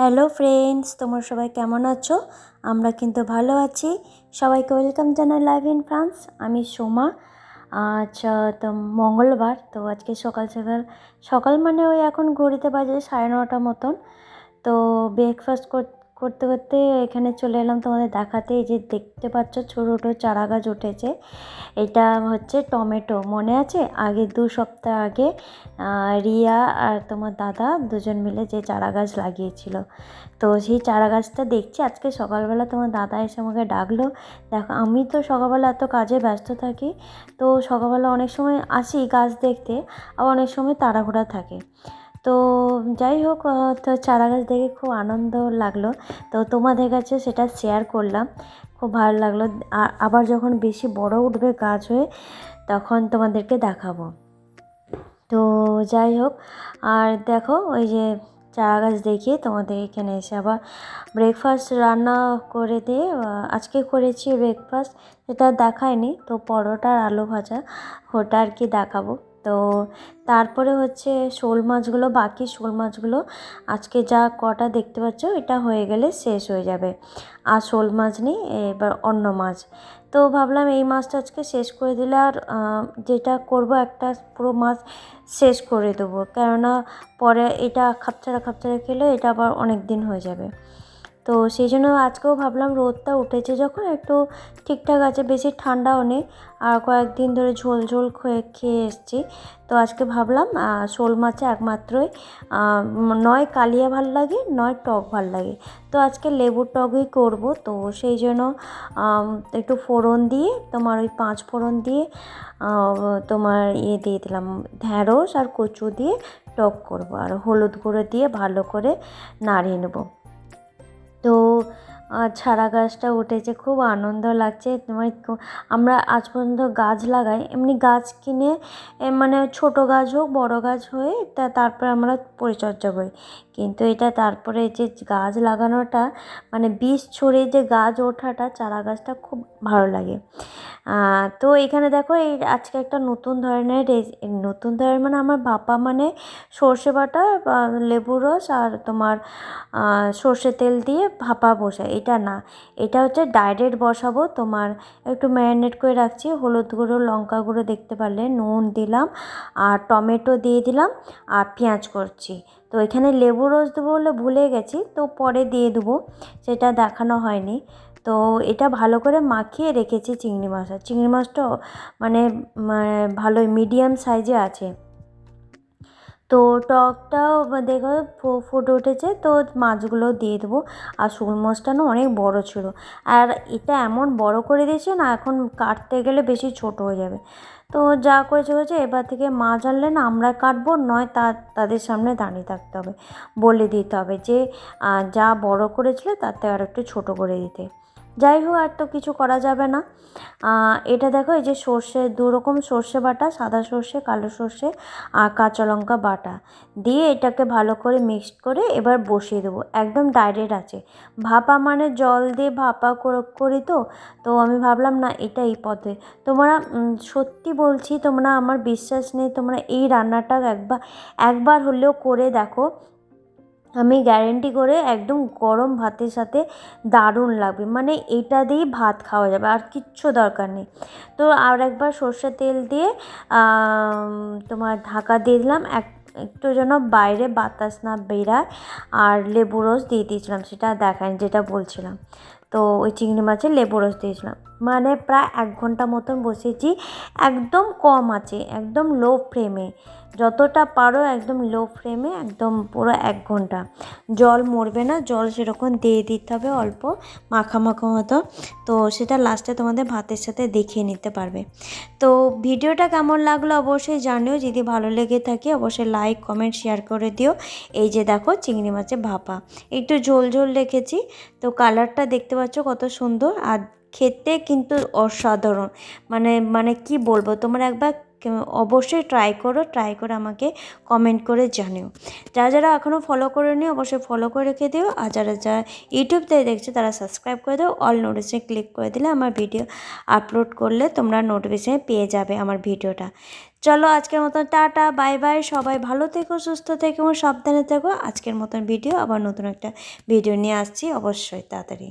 Hello friends, তোমার সবাই কেমন আছো? আমরা কিন্তু ভালো আছি। সবাইকে ওয়েলকাম জানাই লাইভ ইন ফ্রান্স। আমি সোমা। আচ্ছা তো মঙ্গলবার, তো আজকে সকাল সকাল সকাল মানে ওই এখন ঘড়িতে বাজে সাড়ে নটা মতন। তো ব্রেকফাস্ট করতে করতে করতে এখানে চলে এলাম তোমাদের দেখাতে। এই যে দেখতে পাচ্ছ ছোটো ছোটো চারা গাছ উঠেছে। এটা হচ্ছে টমেটো, মনে আছে? আগে দু সপ্তাহ আগে রিয়া আর তোমার দাদা দুজন মিলে যে চারা গাছ লাগিয়েছিল। তো সেই চারা গাছটা দেখছি। আজকে সকালবেলা তোমার দাদা এসে আমাকে ডাকলো। দেখো, আমি তো সকালবেলা এত কাজে ব্যস্ত থাকি। তো সকালবেলা অনেক সময় আসি গাছ দেখতে, আবার অনেক সময় তাড়াহুড়া থাকে। তো যাই হোক তো চারা গাছ দেখে খুব আনন্দ লাগল। তো তোমাদের কাছে সেটা শেয়ার করলাম। খুব ভালো লাগল। আবার যখন বেশি বড় উঠবে গাছ হয়ে, তখন তোমাদেরকে দেখাবো। তো যাই হোক, আর দেখো, ওই যে চারা গাছ দেখিয়ে তোমাদের এখানে এসে আবার ব্রেকফাস্ট রান্না করে দিয়ে আজকে করেছি ব্রেকফাস্ট সেটা দেখায়নি, তো পরোটা আর আলু ভাজা, ওটা আর কি দেখাবো। তো তারপরে হচ্ছে শোল মাছগুলো, বাকি শোল মাছগুলো আজকে যা কটা দেখতে পাচ্ছ এটা হয়ে গেলে শেষ হয়ে যাবে। আর শোল মাছ নেই, এবার অন্য মাছ। তো ভাবলাম এই মাছটা আজকে শেষ করে দিলে আর যেটা করব একটা পুরো মাছ শেষ করে দেবো। কেননা পরে এটা খাপছাড়া খাপছাড়া খেলে এটা আবার অনেক দিন হয়ে যাবে। তো সেই জন্য আজকেও ভাবলাম রোদটা উঠেছে যখন, একটু ঠিকঠাক আছে, বেশি ঠান্ডাও নেই। আর কয়েকদিন ধরে ঝোল ঝোল খেয়ে খেয়ে এসছি। তো আজকে ভাবলাম শোল মাছে একমাত্রই নয় কালিয়া ভালো লাগে, নয় টক ভালো লাগে। তো আজকে লেবুর টকই করব। তো সেই জন্য একটু ফোড়ন দিয়ে, তোমার ওই পাঁচ ফোড়ন দিয়ে তোমার ইয়ে দিয়ে দিলাম, ঢ্যাঁড়স আর কচু দিয়ে টক করব। আর হলুদ গুঁড়ো দিয়ে ভালো করে নাড়িয়ে নেব। তো ছাড়া গাছটা উঠেছে, খুব আনন্দ লাগছে। তোমার আমরা আজ পর্যন্ত গাছ লাগাই, এমনি গাছ কিনে মানে ছোট গাছ হোক, বড় গাছ হয়ে তা, তারপরে আমরা পরিচর্যা করি। কিন্তু এটা তারপরে যে গাছ লাগানোটা মানে বীজ ছড়িয়ে যে গাছ ওঠাটা, চারা গাছটা খুব ভালো লাগে। তো এখানে দেখো এই আজকে একটা নতুন ধরনের নতুন ধরনের মানে আমার বাপা মানে সর্ষে বাটা লেবুর রস আর তোমার সর্ষে তেল দিয়ে ভাপা বসায়। এটা না, এটা হচ্ছে ডাইরেক্ট বসাবো। তোমার একটু ম্যারিনেট করে রাখছি। হলুদ গুঁড়ো, লঙ্কা গুঁড়ো দেখতে পারলে নুন দিলাম, আর টমেটো দিয়ে দিলাম, আর পেঁয়াজ করছি। তো এখানে লেবু রস দেবো বলে ভুলে গেছি, তো পরে দিয়ে দেবো। সেটা দেখানো হয়নি। তো এটা ভালো করে মাখিয়ে রেখেছি চিংড়ি মাছটা। চিংড়ি মাছটাও মানে ভালোই মিডিয়াম সাইজে আছে। তো টকটাও দেখো ফুটে উঠেছে, তো মাছগুলো দিয়ে দেবো। আর শোল মাছটা না অনেক বড় ছিল। আর এটা এমন বড় করে দিয়েছে না, এখন কাটতে গেলে বেশি ছোট হয়ে যাবে। তো যা করেছে হয়েছে এবার থেকে মাছ আনলে না আমরা কাটবো, নয় তা, তাদের সামনে দাঁড়িয়ে থাকতে হবে। বলে দিতে হবে যে যা বড় করেছিল তাতে আর একটু ছোটো করে দিতে। যাই হোক আর তো কিছু করা যাবে না। এটা দেখো, এই যে সর্ষে, দু রকম সর্ষে বাটা, সাদা সর্ষে, কালো সর্ষে আর কাঁচা লঙ্কা বাটা। দিয়ে এটাকে ভালো করে মিক্সড করে এবার বসিয়ে দেবো। একদম ডাইরেক্ট আছে। ভাপা মানে জল দিয়ে ভাপা করি তো? তো আমি ভাবলাম, না, এটা এই পথে। তোমরা সত্যি বলছি, তোমরা আমার বিশ্বাস নেই, তোমরা এই রান্নাটা একবার একবার হলেও করে দেখো। আমি গ্যারেন্টি করে একদম গরম ভাতের সাথে দারুণ লাগবে। মানে এটা দিয়েই ভাত খাওয়া যাবে, আর কিচ্ছু দরকার নেই। তো আর একবার সর্ষের তেল দিয়ে তোমার ঢাকা দিয়ে দিলাম। এক, একটু যেন বাইরে বাতাস না বেরায়, আর লেবু রস দিয়ে দিয়েছিলাম, সেটা দেখায় যেটা বলছিলাম। তো ওই চিংড়ি মাছের লেবু রস দিয়েছিলাম। মানে প্রায় এক ঘণ্টা মতন বসেছি। একদম কম আছে, একদম লো ফ্লেমে যতটা পারো একদম লো ফ্লেমে একদম পুরো এক ঘণ্টা। জল মরবে না, জল সেরকম দিয়ে দিতে হবে অল্প, মাখা মাখা মতো। তো সেটা লাস্টে তোমাদের ভাতের সাথে দেখিয়ে নিতে পারবে। তো ভিডিওটা কেমন লাগল অবশ্যই জানিও। যদি ভালো লেগে থাকে অবশ্যই লাইক কমেন্ট শেয়ার করে দিও। এই যে দেখো চিংড়ি মাছের ভাপা। একটু ঝোল ঝোল রেখেছি। তো কালারটা দেখতে পাচ্ছ কত সুন্দর। আর খেতে কিন্তু অসাধারণ। মানে মানে কি বলব? তোমরা একবার অবশ্যই ট্রাই করো ট্রাই করে আমাকে কমেন্ট করে জানিও। যারা যারা এখনও ফলো করে নিও অবশ্যই ফলো করে রেখে দিও। আর যারা যারা ইউটিউব থেকে দেখছ, তারা সাবস্ক্রাইব করে দাও। অল নোটিফিকেশনে ক্লিক করে দিলে আমার ভিডিও আপলোড করলে তোমরা নোটিফিকেশনে পেয়ে যাবে আমার ভিডিওটা চলো আজকের মতন টাটা বাই বাই সবাই ভালো থেকো, সুস্থ থেকো এবং সাবধানে থেকো। আজকের মতন ভিডিও আবার নতুন একটা ভিডিও নিয়ে আসছি অবশ্যই, তাড়াতাড়ি।